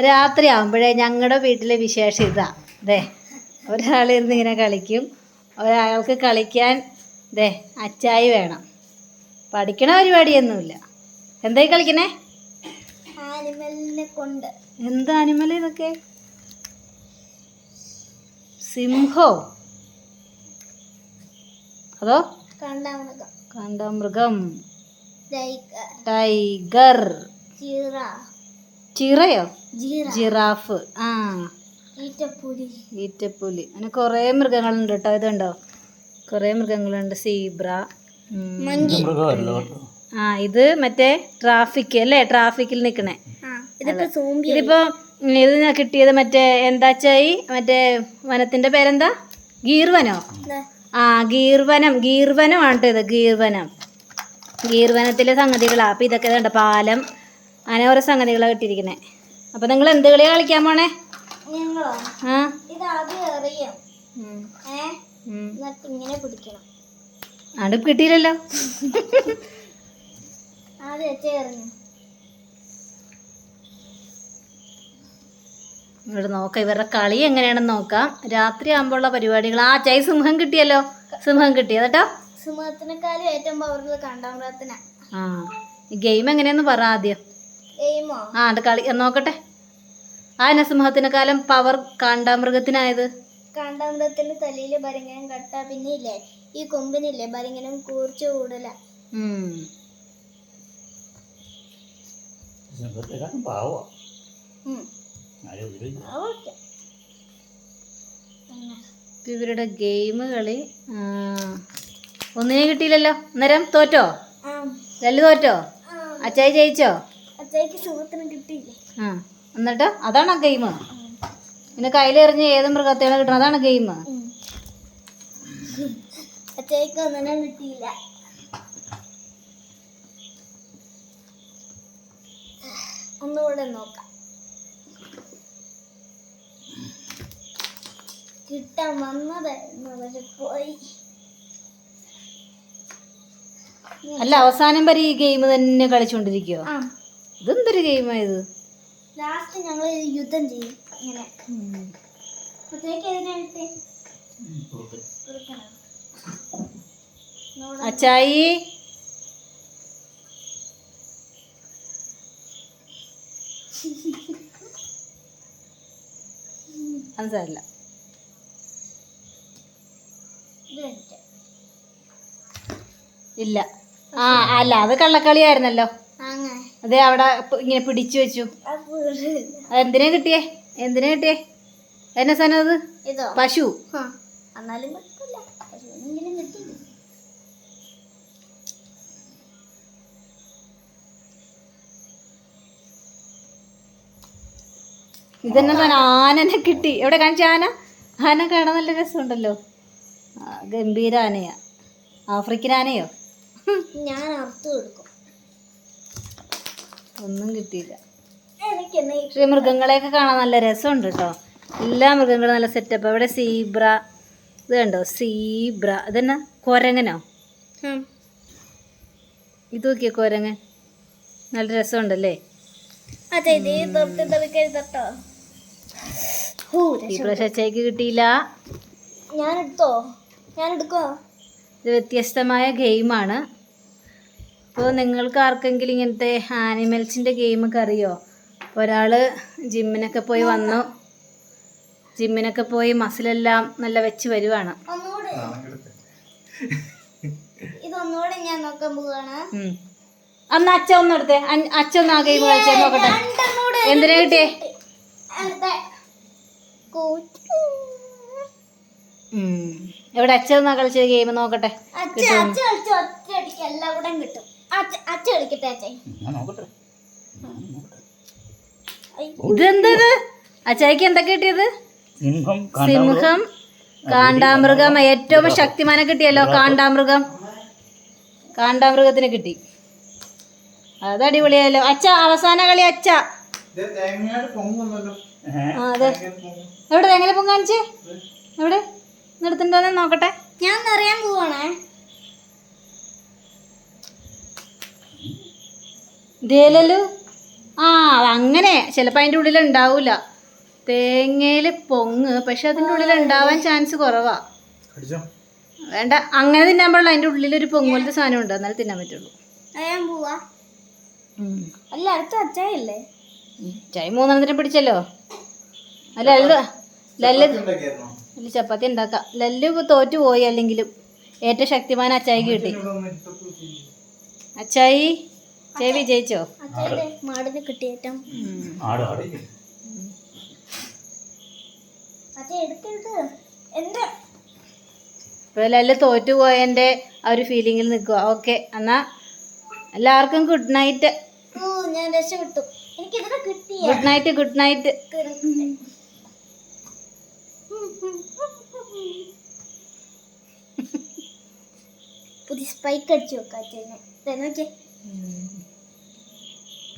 രാത്രി ആകുമ്പോഴേ ഞങ്ങളുടെ വീട്ടിലെ വിശേഷം ഇതാ. ദേ ഒരാളിരുന്ന് ഇങ്ങനെ കളിക്കും. ഒരാൾക്ക് കളിക്കാൻ ദേ അച്ചായി വേണം. പഠിക്കണ പരിപാടിയൊന്നുമില്ല. എന്തായി കളിക്കണേ? ആനിമലിനെ കൊണ്ട്. എന്താ അനിമൽ ഇതൊക്കെ? സിംഹോ? അതോ? കണ്ടാമൃഗം. കാണ്ടാമൃഗം. ടൈഗർ. ടൈഗർ. ചിറയോ? ജിറാഫ്. ആ. ഈറ്റപ്പുലി ഈറ്റപ്പുലി അങ്ങനെ കുറേ മൃഗങ്ങളുണ്ട് കേട്ടോ. ഇതുണ്ടോ? കുറേ മൃഗങ്ങളുണ്ട്. സീബ്ര. ആ ഇത് മറ്റേ ട്രാഫിക് അല്ലേ? ട്രാഫിക്കിൽ നിൽക്കണേ ആ ഇതിപ്പോ ഇത് ഞാൻ കിട്ടിയത് മറ്റേ എന്താച്ചായി മറ്റേ വനത്തിന്റെ പേരെന്താ? ഗീർവനോ? ആ ഗീർവനം. ഗീർവനമാണ് കേട്ടോ ഇത് ഗീർവനം. ഗീർവനത്തിലെ സംഗതികളാ. അപ്പൊ ഇതൊക്കെ കണ്ട പാലം അങ്ങനെ ഓരോ സംഗതികളാണ് കിട്ടിയിരിക്കുന്നത് അപ്പൊ നിങ്ങൾ എന്ത് കളിയാ കളിക്കാൻ പോണേ? അത് ആ? കിട്ടിയില്ലല്ലോ. ഇവിടെ നോക്കാം ഇവരുടെ കളി എങ്ങനെയാണെന്ന് നോക്കാം. രാത്രി ആകുമ്പോഴുള്ള പരിപാടികൾ. ആ ചൈ സിംഹം കിട്ടിയല്ലോ. സിംഹം കിട്ടിയത് കേട്ടോ സിംഹത്തിനെക്കാളും ഏറ്റവും പവർ കണ്ടാമൃഗത്തിനാ ആ. ഗെയിം എങ്ങനെയാന്ന് പറ ആദ്യം. ആ അത് കളി നോക്കട്ടെ. ആ നസിംഹത്തിന് കാലം പവർ കാണ്ടാമൃഗത്തിനായത് കാണ്ടാമൃഗത്തിന്റെ തലയിൽ ഭരിങ്ങനം കട്ട പിന്നെ ഇല്ലേ ഈ കൊമ്പിനില്ലേ ഭരിങ്ങനം കൂർച്ച കൂടല. ഇവരുടെ ഗെയിം കളി ഒന്നിനെ കിട്ടിയില്ലല്ലോ. അന്നേരം തോറ്റോ? ലല്ലു തോറ്റോ? അച്ചായി ജയിച്ചോ? ആ എന്നിട്ട്? അതാണ് ആ ഗെയിം പിന്നെ കയ്യിലെറിഞ്ഞ് ഏത് മൃഗത്തെയാണ് കിട്ടണം അതാണ് ഗെയിം അച്ഛയ്ക്ക് ഒന്നിനും കിട്ടിയില്ല. ഒന്നുകൂടെ നോക്കാം. കിട്ടാൻ വന്നതായിരുന്നു പക്ഷെ പോയി. അല്ല അവസാനം വരെ ഈ ഗെയിം തന്നെ കളിച്ചുകൊണ്ടിരിക്കുവോ ആ. ഇതെന്തൊരു ഗെയിമായത്? ലാസ്റ്റ് ഞങ്ങൾ യുദ്ധം ചെയ്യും. ഇങ്ങനെ അച്ചായി. അതല്ല ഇല്ല. ആ അല്ല അത് കള്ളക്കളിയായിരുന്നല്ലോ. അതെ അവിടെ ഇങ്ങനെ പിടിച്ചു വെച്ചു. എന്തിനാ കിട്ടിയേ? എന്തിനാ കിട്ടിയേ? എന്നെ സാധനം അത്? പശു. ഇതന്നെ തന്നെ ആനനെ കിട്ടി. എവിടെ കാണിച്ച ആന? ആന കാണാൻ നല്ല രസമുണ്ടല്ലോ. ഗംഭീര ആനയാ. ആഫ്രിക്കൻ ആനയോ? ഞാൻ അർത്ഥം കൊടുക്കും. ഒന്നും കിട്ടിയില്ല. പക്ഷേ മൃഗങ്ങളെയൊക്കെ കാണാൻ നല്ല രസമുണ്ട് കേട്ടോ. എല്ലാ മൃഗങ്ങളും നല്ല സെറ്റപ്പ് അവിടെ സീബ്ര ഇത് കണ്ടോ സീബ്ര. ഇതെന്നാ? കൊരങ്ങനോ? ഇത് നോക്കിയ കൊരങ്ങൻ? നല്ല രസമുണ്ടല്ലേ? അച്ചയ്ക്ക് കിട്ടിയില്ല ഞാൻ എടുത്തോ ഞാൻ എടുക്കോ ഇത് വ്യത്യസ്തമായ ഗെയിമാണ്. അപ്പോൾ നിങ്ങൾക്ക് ആർക്കെങ്കിലും ഇങ്ങനത്തെ ആനിമൽസിന്റെ ഗെയിമൊക്കെ അറിയോ? ഒരാൾ ജിമ്മിനൊക്കെ പോയി വന്നു. ജിമ്മിനൊക്കെ പോയി മസിലെല്ലാം നല്ല വെച്ച് വരുവാണ്. ഇതൊന്നുകൂടെ ഞാൻ നോക്കാൻ പോവാണ്. അന്ന് അച്ഛ ഒന്ന് എടുത്തേ. അൻ- അച്ഛ ഒന്ന് ആ ഗെയിം കളിച്ചേ നോക്കട്ടെ. എന്തിനാ കിട്ടിയേ. എവിടെ അച്ഛ ഒന്ന് കളിച്ച ഗെയിം നോക്കട്ടെ. കിട്ടും. അച്ഛ അച്ഛ കളിക്കട്ടെ അച്ഛൻ ഇതെന്തത് അച്ചായിക്ക് എന്തൊക്കെ കിട്ടിയത്? സിംഹം സിംഹം കാണ്ടാമൃഗം. ഏറ്റവും ശക്തിമാനെ കിട്ടിയല്ലോ കാണ്ടാമൃഗം. കാണ്ടാമൃഗത്തിന് കിട്ടി. അത് അടിപൊളിയായല്ലോ. അച്ഛ അവസാന കളി അച്ഛ. ആ അതെ. എവിടെ എങ്ങനെ പൊങ്ങാണിച്ചേ എവിടെ? നിർത്തിണ്ടോന്ന് നോക്കട്ടെ. ഞാൻ നിറയാൻ പോവാണേ. ദേലു ആ അങ്ങനെ ചിലപ്പോൾ അതിന്റെ ഉള്ളിൽ ഉണ്ടാവൂല തേങ്ങയിൽ പൊങ്ങ്. പക്ഷെ അതിന്റെ ഉള്ളിൽ ഉണ്ടാവാൻ ചാൻസ് കുറവാ. വേണ്ട. അങ്ങനെ തിന്നാൻ പാടില്ല. അതിന്റെ ഉള്ളിൽ ഒരു പൊങ്ങുപോലത്തെ സാധനം ഉണ്ട് എന്നാലും തിന്നാൻ പറ്റുള്ളൂ. അല്ല അടുത്ത അച്ചായല്ലേ ചായ മൂന്നെണ്ണത്തിനെ പിടിച്ചല്ലോ? അല്ല ലല്ല് ലല്ല് ചപ്പാത്തി ഉണ്ടാക്കാം. ലല്ല് തോറ്റു പോയി അല്ലെങ്കിലും. ഏറ്റവും ശക്തിമാൻ അച്ചായിക്ക് കിട്ടി. അച്ചായി? ചേ ജയിച്ചോ? മാടിന് കിട്ടിയേറ്റം എല്ലാം ആട് അച്ഛൻ എടുക്കരുത്. എന്റെ ഇപ്പോൾ ലല്ല് തോറ്റു പോയതിന്റെ ആ ഒരു ഫീലിങ്ങിൽ നിൽക്കുക ഓക്കെ എന്നാ എല്ലാവർക്കും ഗുഡ് നൈറ്റ് ഓ ഞാൻ രക്ഷപ്പെട്ടു. ഗുഡ് നൈറ്റ് ഗുഡ് നൈറ്റ് പുതിയ സ്പൈക്ക് അടിച്ചു വെക്കാം നോക്കേ